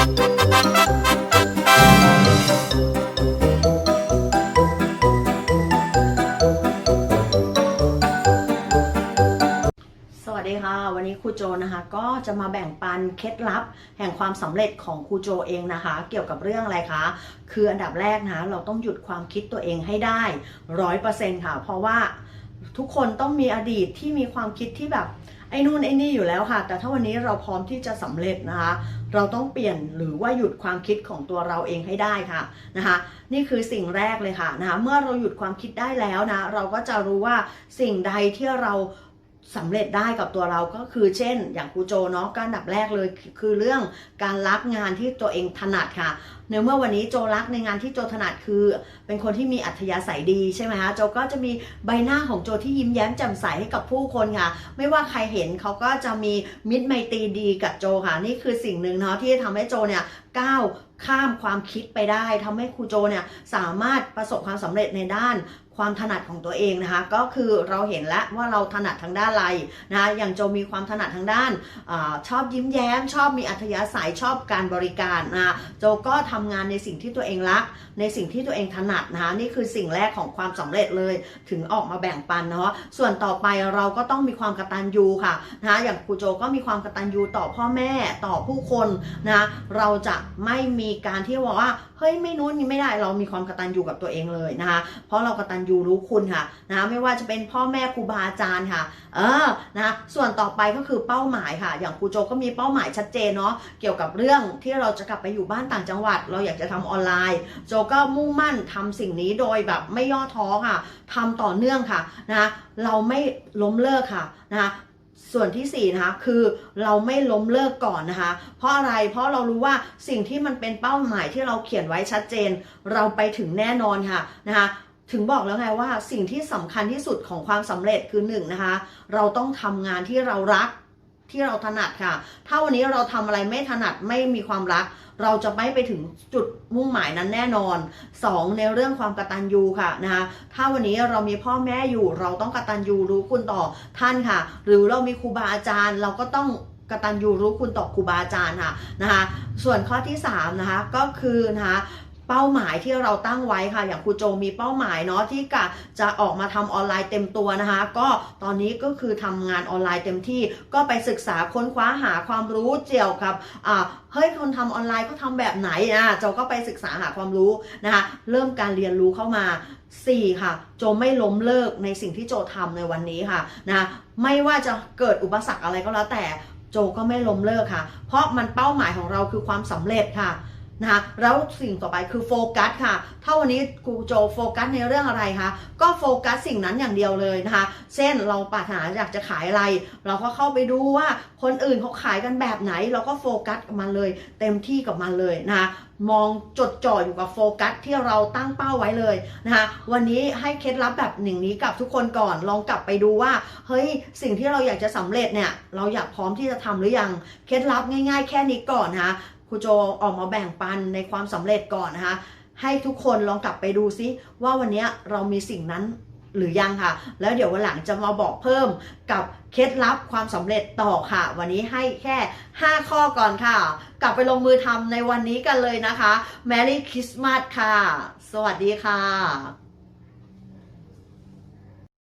สวัสดีค่ะ วันนี้ครูโจนะคะก็จะมาแบ่งปันเคล็ดลับ แห่งความสำเร็จของครูโจเองนะคะ เกี่ยวกับเรื่องอะไรคะคืออันดับแรกนะเราต้องหยุดความคิดตัวเองให้ได้ร้อยเปอร์เซ็นต์ค่ะ เพราะว่าทุกคนต้องมีอดีตที่มีความคิดที่แบบ ไอ้นู่นไอ้นี่อยู่แล้วค่ะ แต่ถ้าวันนี้เราพร้อมที่จะสำเร็จนะคะ เราต้องเปลี่ยนหรือว่าหยุดความคิดของตัวเราเองให้ได้ค่ะนะคะ นี่คือสิ่งแรกเลยค่ะนะคะเมื่อเราหยุดความคิดได้แล้วนะ เราก็จะรู้ว่าสิ่งใดที่เราสำเร็จได้กับตัวเราก็คือเช่น อย่างครูโจเนาะก็อันดับแรกเลยคือคือเรื่องการรักงานที่ตัวเองถนัดค่ะ ในเมื่อวันนี้โจรักในงานที่โจถนัดคือ เป็นคนที่มีอัธยาศัยดีใช่ไหมคะโจก็จะมีใบหน้าของโจที่ยิ้มแย้มแจ่มใสให้กับผู้คนค่ะ ไม่ว่าใครเห็นเขาก็จะมีมิตรไมตรีดีกับโจค่ะ นี่คือสิ่งหนึ่งเนาะที่ทำให้โจเนี่ยก้าวข้ามความคิดไปได้ทำให้ครูโจเนี่ยสามารถประสบความสำเร็จในด้านความถนัดของตัวเองนะคะ ก็คือเราเห็นแล้วว่าเราถนัดทางด้านอะไรนะะอย่างโจมีความถนัดทางด้านอชอบยิ้มแย้ม ชอบมีอัธยาศัยชอบการบริการนะโจก็ทำงานในสิ่งที่ตัวเองรัก ในสิ่งที่ตัวเองถนัดนะคะนี่คือสิ่งแรกของความสำเร็จเลย ถึงออกมาแบ่งปันเนาะส่วนต่อไปเราก็ต้องมีความกตัญญูค่ะนะคะอย่างครูโจก็มีความกตัญญูต่อพ่อแม่ต่อผู้คนนะเราจะไม่มีการที่บอกว่าเฮ้ยไม่นู้นนี่ไม่ได้เรามีความกตัญญูกับตัวเองเลยนะคะ เพราะเรากตัญญูรู้คุณค่ะนะไม่ว่าจะเป็นพ่อแม่ครูบาอาจารย์ค่ะ เออนะส่วนต่อไปก็คือเป้าหมายค่ะ อย่างครูโจก็มีเป้าหมายชัดเจนเนาะเกี่ยวกับเรื่องที่เราจะกลับไปอยู่บ้านต่างจังหวัดเราอยากจะทำออนไลน์ โจก็มุ่งมั่นทำสิ่งนี้โดยแบบไม่ย่อท้อค่ะทำต่อเนื่องค่ะนะเราไม่ล้มเลิกค่ะนะคะส่วนที่สี่นะคะคือเราไม่ล้มเลิกก่อนนะคะ เพราะอะไรเพราะเรารู้ว่าสิ่งที่มันเป็นเป้าหมายที่เราเขียนไว้ชัดเจน เราไปถึงแน่นอนค่ะนะคะถึงบอกแล้วไงว่าสิ่งที่สำคัญที่สุดของความสำเร็จคือหนึ่งนะคะเราต้องทำงานที่เรารัก ที่เราถนัดค่ะ ถ้าวันนี้เราทำอะไรไม่ถนัดไม่มีความรัก เราจะไม่ไปถึงจุดมุ่งหมายนั้นแน่นอน 2. ในเรื่องความกตัญญูค่ะนะคะถ้าวันนี้เรามีพ่อแม่อยู่ เราต้องกตัญญูรู้คุณต่อท่านค่ะ หรือเรามีครูบาอาจารย์ เราก็ต้องกตัญญูรู้คุณต่อครูบาอาจารย์ค่ะนะคะส่วนข้อที่3นะคะก็คือนะคะ เป้าหมายที่เราตั้งไว้ค่ะ อย่างครูโจมีเป้าหมายเนาะที่กะจะออกมาทำออนไลน์เต็มตัวนะคะ ก็ตอนนี้ก็คือทำงานออนไลน์เต็มที่ก็ไปศึกษาค้นคว้าหาความรู้เกี่ยวกับอ่าเฮ้ยคนทำออนไลน์เขาทำแบบไหนอะโจก็ไปศึกษาหาความรู้นะคะเริ่มการเรียนรู้เข้ามา4ค่ะ โจไม่ล้มเลิกในสิ่งที่โจทำในวันนี้ค่ะนะะไม่ว่าจะเกิดอุปสรรคอะไรก็แล้วแต่โจก็ไม่ล้มเลิกค่ะ เพราะมันเป้าหมายของเราคือความสำเร็จค่ะ นะคะแล้วสิ่งต่อไปคือโฟกัสค่ะ ถ้าวันนี้ครูโจโฟกัสในเรื่องอะไรคะก็โฟกัสสิ่งนั้นอย่างเดียวเลยนะคะเช่นเราปรารถนาอยากจะขายอะไร เราก็เข้าไปดูว่าคนอื่นเขาขายกันแบบไหน เราก็โฟกัสกับมันเลย เต็มที่กับมันเลยนะคะมองจดจ่ออยู่กับโฟกัสที่เราตั้งเป้าไว้เลยนะคะวันนี้ให้เคล็ดลับแบบหนึ่งนี้กับทุกคนก่อนลองกลับไปดูว่าเฮ้ยสิ่งที่เราอยากจะสำเร็จเนี่ยเราอยากพร้อมที่จะทำหรือยังเคล็ดลับง่าย ๆ แค่นี้ก่อนนะคะ ครูโจออกมาแบ่งปันในความสำเร็จก่อนนะคะ ให้ทุกคนลองกลับไปดูซิว่าวันนี้เรามีสิ่งนั้นหรือยังค่ะ แล้วเดี๋ยววันหลังจะมาบอกเพิ่มกับเคล็ดลับความสำเร็จต่อค่ะ วันนี้ให้แค่ 5 ข้อก่อนค่ะ กลับไปลงมือทำในวันนี้กันเลยนะคะ Merry Christmas ค่ะ สวัสดีค่ะ